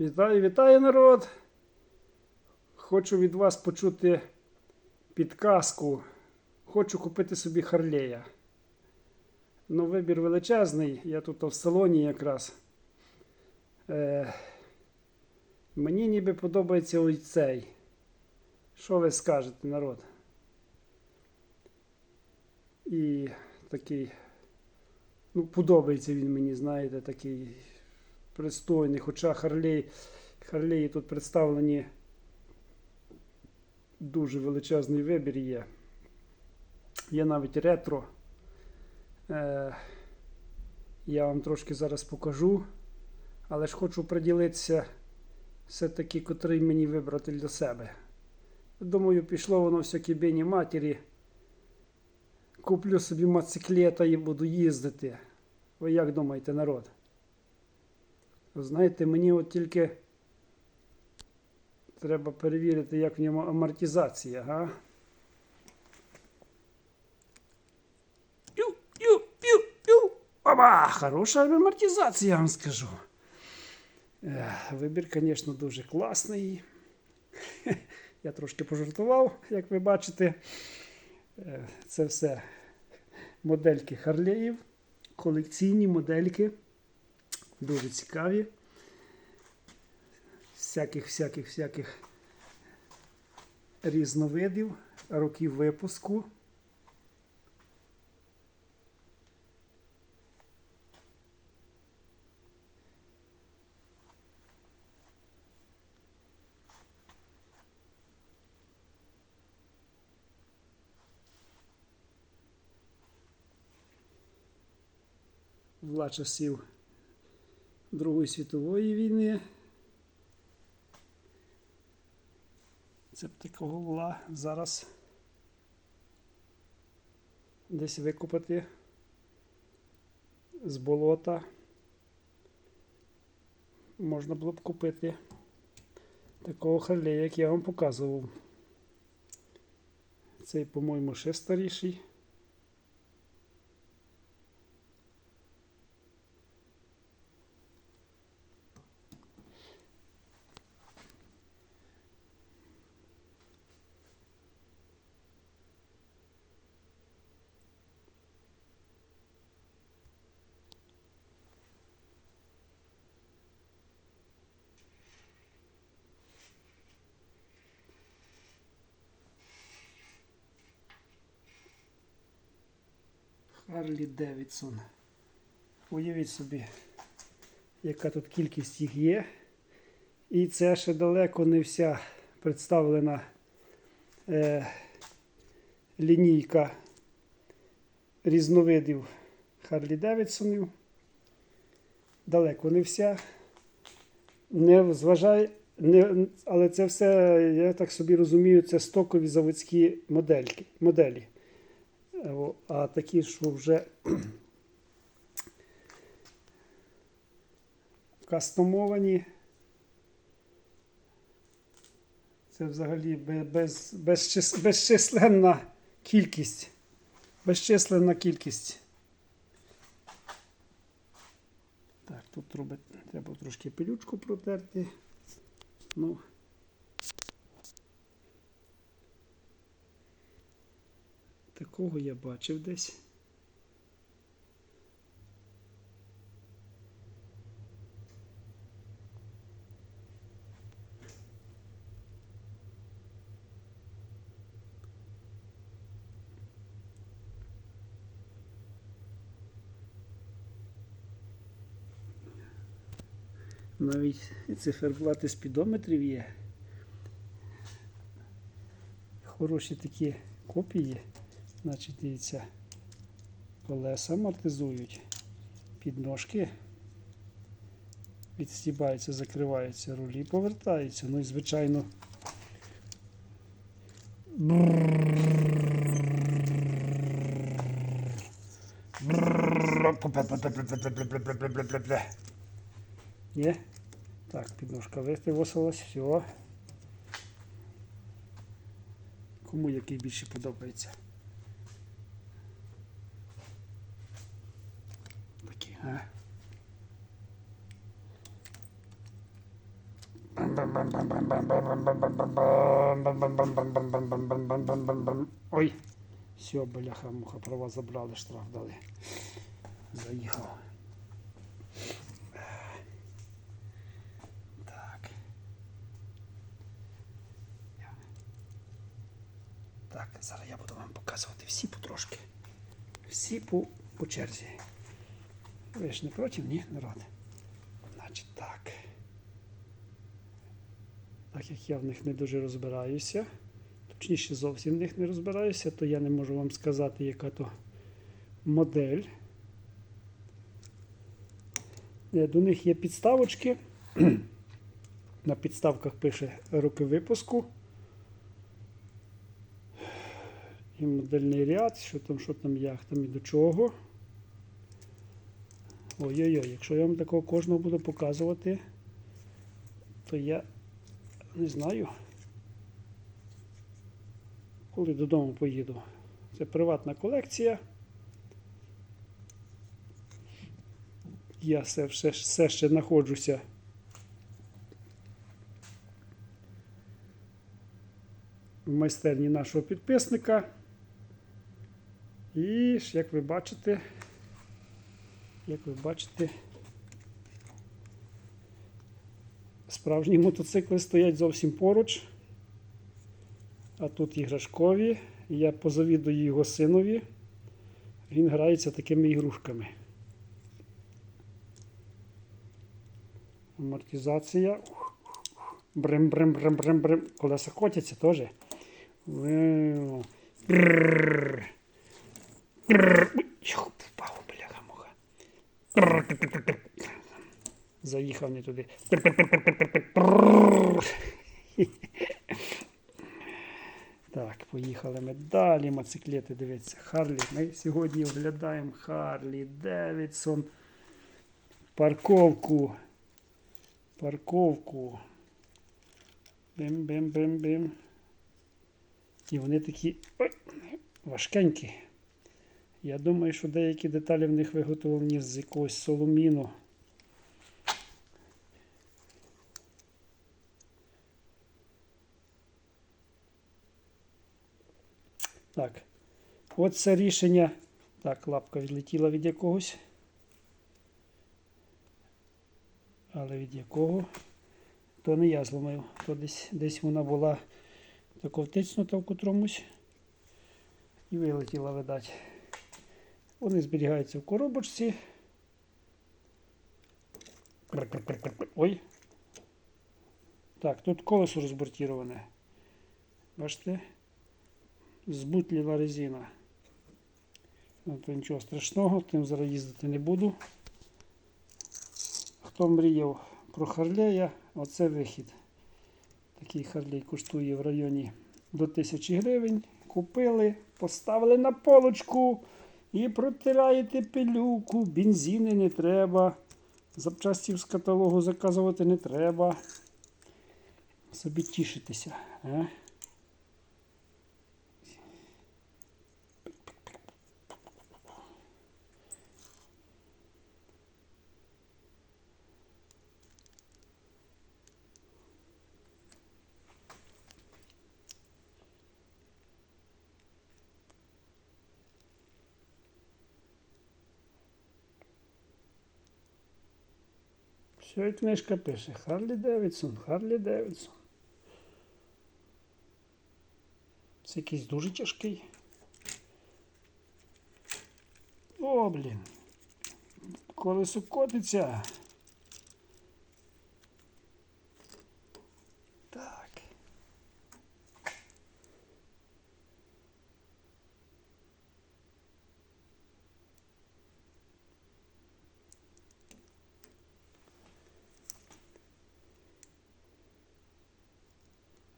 Вітаю, вітаю, народ! Хочу від вас почути підказку. Хочу купити собі Харлея. Ну, вибір величезний. Я тут в салоні якраз. Е, мені ніби подобається ось цей. Що ви скажете, народ? І такий. Ну, подобається він мені, знаєте, такий пристойний. Хоча Харлей, Харлеї тут представлені дуже величезний вибір є. Є навіть ретро. Е, я вам трошки зараз покажу. Але ж хочу приділитися все-таки, котрий мені вибрати для себе. Думаю, пішло воно все кібені матері. Куплю собі мотоциклета і буду їздити. Ви як думаєте, народ? Знаєте, мені от тільки треба перевірити, як в ньому амортизація, га? Ю. Хороша амортизація, я вам скажу. Вибір, звісно, дуже класний. Я трошки пожартував, як ви бачите. Е, Це все модельки Харлеїв, колекційні модельки. Дуже цікаві. Всяких, всяких, всяких різновидів, років випуску. Вла часів Другої світової війни. Це вла зараз десь викопати з болота. Можна було б купити такого харлея, як я вам показував. Цей, по-моєму, ще старіший. Харлі Девідсон. Уявіть собі, яка тут кількість їх є. І це ще далеко не вся представлена е, лінійка різновидів Харлі Девідсонів. Далеко не вся. Не зважай, не, але це все, я так собі розумію, це стокові заводські модельки, моделі. А такі, що вже кастомовані. Це взагалі бе- без, безчисленна кількість. Безчисленна кількість. Так, тут робить, треба трошки пилючку протерти. Ну. Такого я бачив десь. Навіть циферблати спідометрів є. Хороші такі копії. Значить, дивіться, колеса амортизують, підножки відстібаються, закриваються, рулі повертаються. Ну і звичайно. Є? Так, підножка виставилась, все. Кому який більше подобається? Такі, а? Ой, все, бляха, муха, права забрали, штраф дали. Заїхав. Так. Так, зараз я буду вам показувати всі потрошки. Всі по, по черзі. Ви ж не проти, ні, народ? Значить так. Так як я в них не дуже розбираюся, точніше зовсім в них не розбираюся, то я не можу вам сказати, яка то модель. Е, До них є підставочки. На підставках пише роки випуску. І модельний ряд, що там, що там, як там і до чого. Ой-ой-ой, якщо я вам такого кожного буду показувати, то я не знаю, коли додому поїду. Це приватна колекція. Я все, все, все ще знаходжуся. В майстерні нашого підписника. І як ви бачите, як ви бачите, справжні мотоцикли стоять зовсім поруч. А тут іграшкові. Я позавідую його синові. Він грається такими ігрушками. Амортизація. Брим-брим-брим-брим-брим. Колеса котяться теж. Вау. Брррр. Брррр. Ой, Чого впав, бляха муха. Заїхав не туди. Так, поїхали ми далі. Моциклети, дивіться, Харлі. Ми сьогодні оглядаємо Харлі Девідсон. Парковку. Парковку. Бим-бим-бим-бим. І вони такі ой, важкенькі. Я думаю, що деякі деталі в них виготовлені з якогось соломіну. Так. От це рішення. Так, лапка відлетіла від якогось. Але від якого? То не я зломив, то десь, десь вона була тако втиснута в котромусь і вилетіла, видать. Вони зберігаються в коробочці. Ой. Так, тут колесо розбортіроване. Бачите? Збутліва резина. Ну, то нічого страшного, тим зараз їздити не буду. Хто мріяв про Харлея, оце вихід. Такий Харлей коштує в районі до 1000 гривень. Купили, поставили на полочку і протираєте пилюку. Бензини не треба. Запчастів з каталогу заказувати не треба. Собі тішитися. А? Що книжка пише? Харлі Девідсон, Харлі Девідсон. Це якийсь дуже тяжкий. О, блін. Колесо котиться. Так.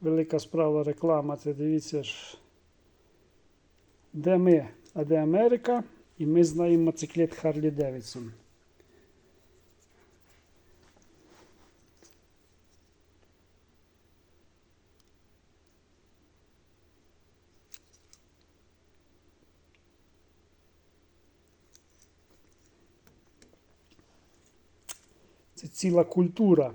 Велика справа реклама, це дивіться ж. Де ми, а де Америка, і ми знаємо мотоциклет Харлі Девідсон. Це ціла культура.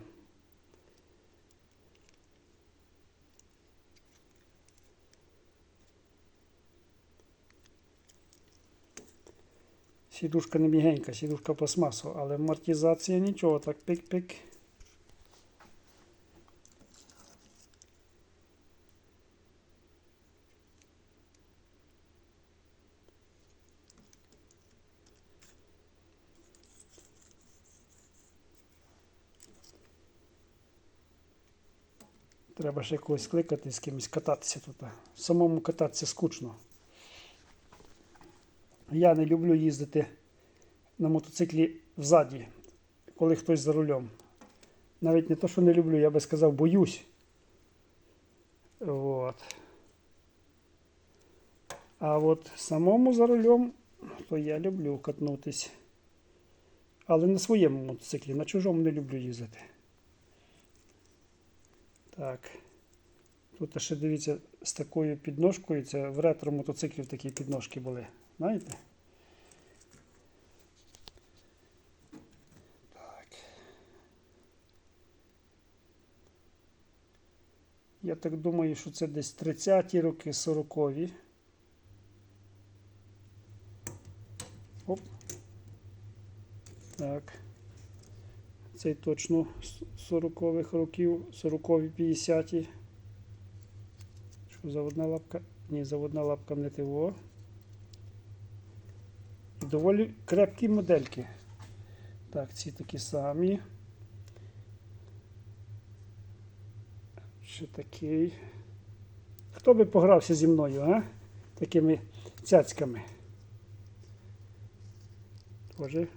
Сідушка не мігенька, сідушка пластмасова, але амортизація нічого, так пик-пик. Треба ще когось кликати, з кимось кататися тут. Самому кататися скучно. Я не люблю їздити на мотоциклі взаді, коли хтось за рулем. Навіть не то, що не люблю, я би сказав, боюсь. От. А от самому за рулем, то я люблю катнутись. Але на своєму мотоциклі, на чужому не люблю їздити. Так. Тут ще дивіться з такою підножкою. Це в ретро мотоциклів такі підножки були. Знаєте? Так. Я так думаю, що це десь 30-ті роки, 40-ві. Оп. Так. Цей точно з 40-х років, 40-ві, 50-ті. Що заводна лапка? Ні, заводна лапка не ТВО. Доволі крепкі модельки. Так, ці такі самі. Ще такий. Хто би погрався зі мною, а? Такими цяцьками. Тоже.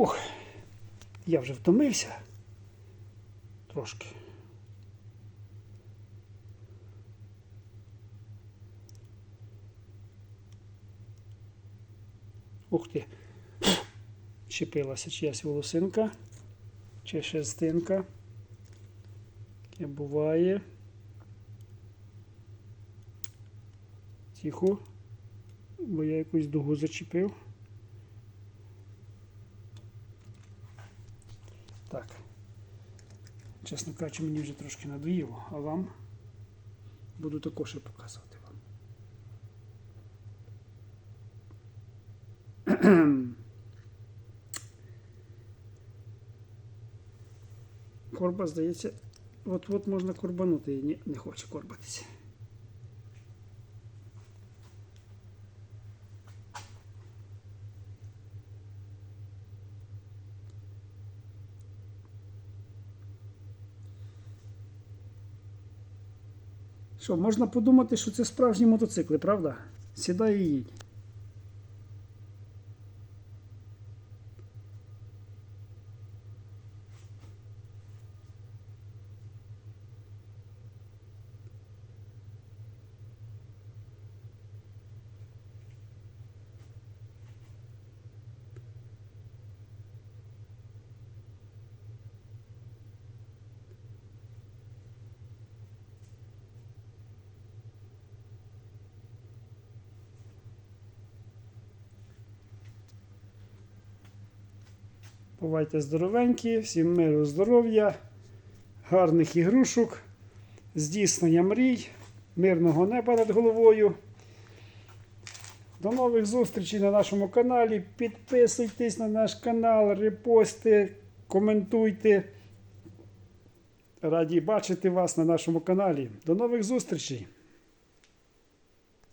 Ух, я вже втомився. Трошки. Ух ти. Чепилася чиясь волосинка. Чи шерстинка. Таке буває. Тихо. Бо я якусь дугу зачепив. Так. Чесно кажучи, мені вже трошки надоїло, а вам буду також і показувати вам. Корба, здається, от-от можна корбанути. Ні, не хоче корбатися. Що, можна подумати, що це справжні мотоцикли, правда? Сідай і їдь. Бувайте здоровенькі, всім миру, здоров'я, гарних ігрушок, здійснення мрій, мирного неба над головою. До нових зустрічей на нашому каналі. Підписуйтесь на наш канал, репости, коментуйте. Раді бачити вас на нашому каналі. До нових зустрічей!